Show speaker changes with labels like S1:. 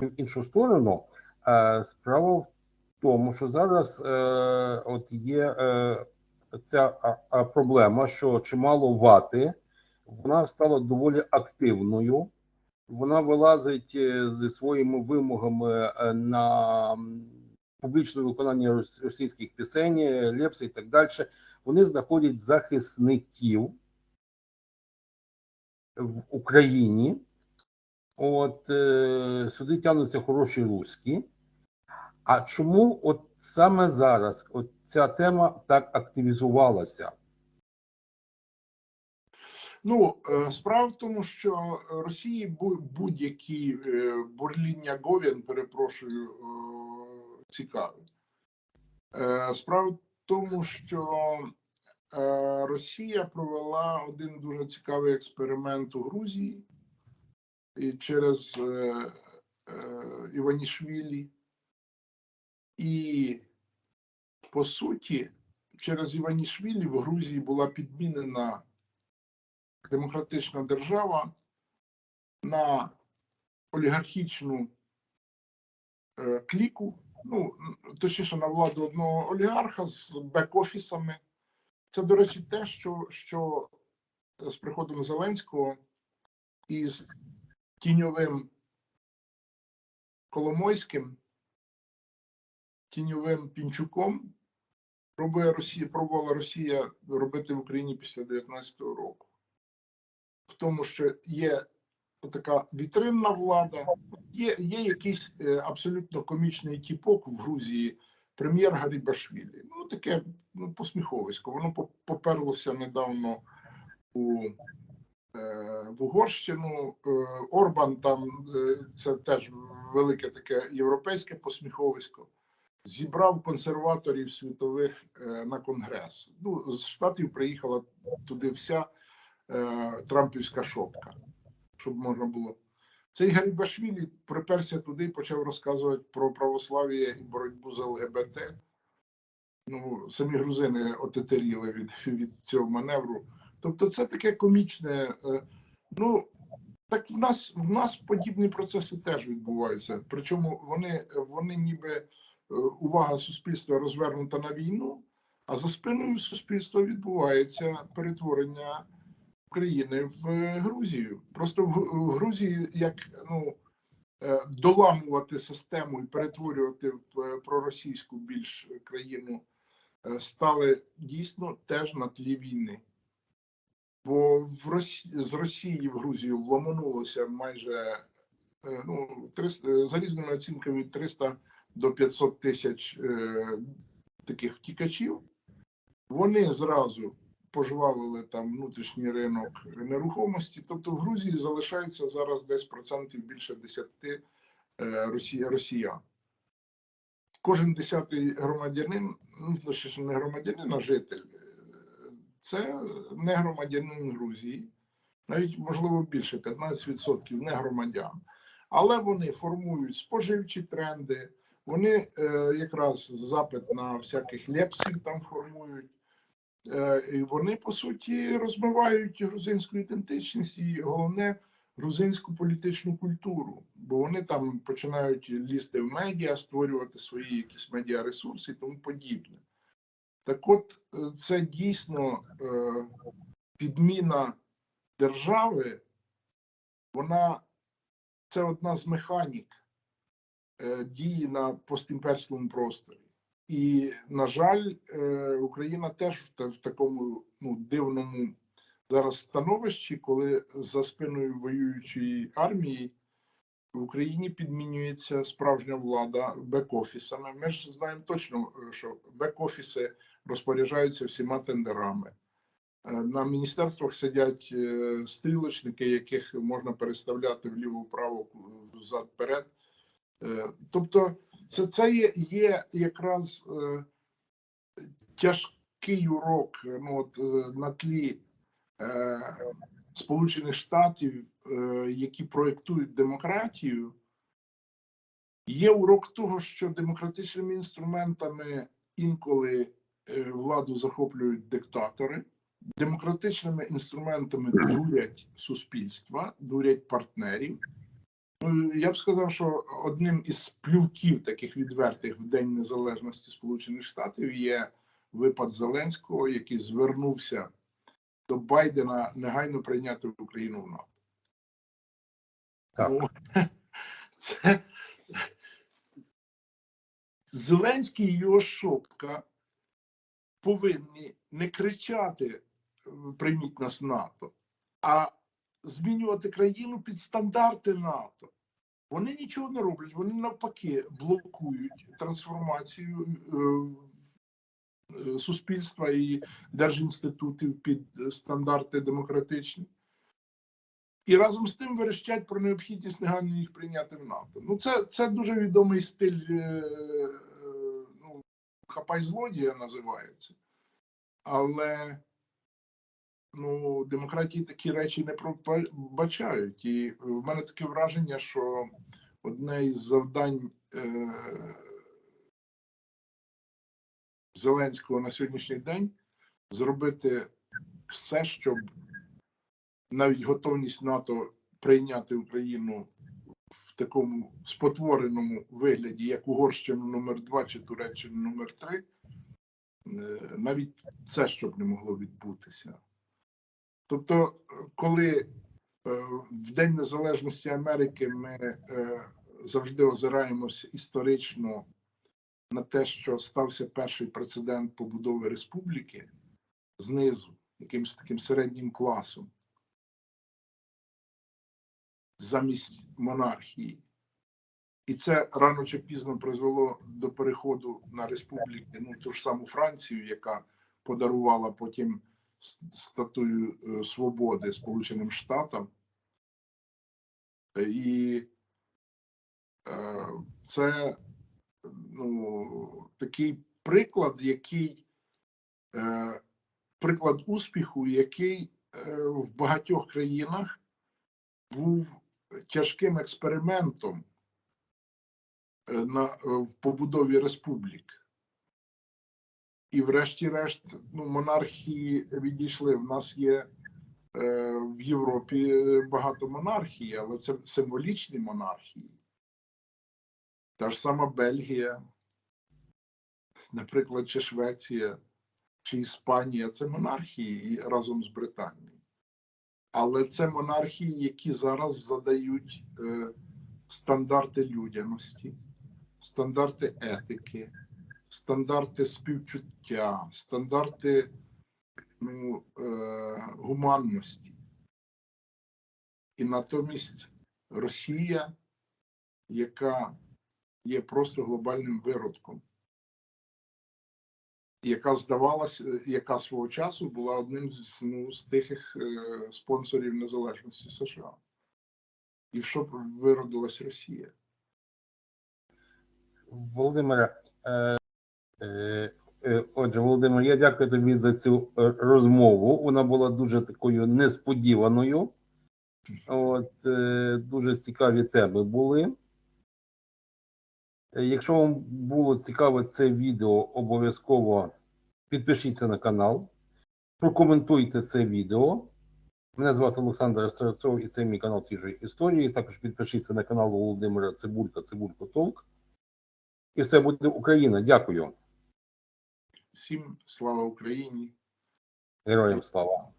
S1: в іншу сторону. Е, Справа в тому, що зараз е, от є е, ця проблема, що чимало вати, вона стала доволі активною. Вона вилазить зі своїми вимогами на публічне виконання російських пісень, лепси і так далі. Вони знаходять захисників в Україні. От е, сюди тягнуться хороші руські. А чому от саме зараз от ця тема так активізувалася?
S2: Ну, е, справа в тому, що Росії будь-які е, бурління Говін, перепрошую, е, цікаві. Справа в тому, що Росія провела один дуже цікавий експеримент у Грузії і через е, е, Іванішвілі. І по суті, через Іванішвілі в Грузії була підмінена демократична держава на олігархічну е, кліку, ну точніше на владу одного олігарха з бек-офісами. Це, до речі, те, що, що з приходом Зеленського і з тіньовим Коломойським, тіньовим Пінчуком пробує Росія, пробувала Росія робити в Україні після 19-го року в тому, що є така вітринна влада, є, є якийсь е, абсолютно комічний тіпок в Грузії, прем'єр Гарібашвілі. Ну, таке ну, посміховисько. Воно поперлося недавно у, в Угорщину. Е, Орбан там е, це теж велике таке європейське посміховисько. Зібрав консерваторів світових е, на конгрес. Ну, з Штатів приїхала туди вся е, Трампівська шопка, щоб можна було. Цей Гарібашвілі приперся туди і почав розказувати про православ'я і боротьбу з ЛГБТ. Ну, самі грузини отетеріли від, від цього маневру. Тобто, це таке комічне. е, Ну, так в нас в нас подібні процеси теж відбуваються. Причому вони, вони ніби е, увага суспільства розвернута на війну, а за спиною суспільства відбувається перетворення України в е, Грузію. Просто в Грузії як ну доламувати систему і перетворювати в проросійську більш країну стали дійсно теж на тлі війни. Бо в Росі... з Росії в Грузію ломанулося майже е, ну, 300, е, за різними оцінками від 300 до 500 тисяч е, таких втікачів. Вони зразу пожвавили там внутрішній ринок нерухомості. Тобто в Грузії залишається зараз десь процентів більше 10 е, росі... росіян. Кожен десятий громадянин, ну точніше не громадянин, а житель, це не громадянин Грузії, навіть можливо більше 15% не громадян. Але вони формують споживчі тренди, вони е, якраз запит на всяких лепсів там формують. Е, і вони по суті розмивають грузинську ідентичність і головне грузинську політичну культуру, бо вони там починають лізти в медіа, створювати свої якісь медіаресурси і тому подібне. Так от, е, це дійсно е, підміна держави, вона це одна з механік е, дії на постімперському просторі. І, на жаль, Україна теж в, такому ну, дивному зараз становищі, коли за спиною воюючої армії в Україні підмінюється справжня влада бек-офісами. Ми ж знаємо точно, що бек-офіси розпоряджаються всіма тендерами. Е, На міністерствах сидять е, стрілочники, яких можна переставляти вліво-вправо. Е, Тобто, це, це є, є якраз тяжкий урок ну, от, на тлі Сполучених Штатів, які проєктують демократію. Є урок того, що демократичними інструментами інколи владу захоплюють диктатори, демократичними інструментами дурять суспільства, дурять партнерів. Ну, я б сказав, що одним із плювків таких відвертих в День Незалежності Сполучених Штатів є випад Зеленського, який звернувся до Байдена негайно прийняти Україну в НАТО.
S1: Так.
S2: Ну, це Зеленський і його шопка повинні не кричати е, прийміть нас НАТО, а змінювати країну під стандарти НАТО. Вони нічого не роблять, вони навпаки блокують трансформацію е, е, суспільства і держінститутів під стандарти демократичні. І разом з тим верещать про необхідність негайно їх прийняти в НАТО. Ну, це, це дуже відомий стиль е, хапай злодія називається. Але ну, демократії такі речі не пробачають. І в мене таке враження, що одне із завдань е, Зеленського на сьогоднішній день зробити все, щоб навіть готовність НАТО прийняти Україну такому спотвореному вигляді, як Угорщину номер 2 чи Туреччину номер 3 навіть це щоб не могло відбутися. Тобто, коли е, в День Незалежності Америки ми е, завжди озираємося історично на те, що стався перший прецедент побудови республіки знизу, якимось таким середнім класом, замість монархії. І це рано чи пізно призвело до переходу на республіки, ну ту ж саму Францію, яка подарувала потім статую е, свободи Сполученим Штатам. І е, це ну, такий приклад, який е, приклад успіху, який в багатьох країнах був тяжким експериментом е, на, е, в побудові республік. І, врешті-решт, ну, монархії відійшли. В нас є е, в Європі багато монархій, але це символічні монархії. Та ж сама Бельгія, наприклад, чи Швеція, чи Іспанія це монархії разом з Британією. Але це монархії, які зараз задають е, стандарти людяності, стандарти етики, стандарти співчуття, стандарти ну, е, гуманності. І натомість Росія, яка є просто глобальним виродком, яка здавалася, яка свого часу була одним з, ну, з тихих е, спонсорів незалежності США. І що виродилась Росія?
S1: Володимире, е, е, е, отже, Володимир, я дякую тобі за цю е, розмову. Вона була дуже такою несподіваною. От, е, дуже цікаві теми були. Е, Якщо вам було цікаве це відео, обов'язково підпишіться на канал, прокоментуйте це відео. Мене звати Олександр Старцов і це мій канал свіжої історії. Також підпишіться на канал Володимира Цибулька, Цибулько Толк. І все буде Україна. Дякую.
S2: Всім слава Україні!
S1: Героям слава.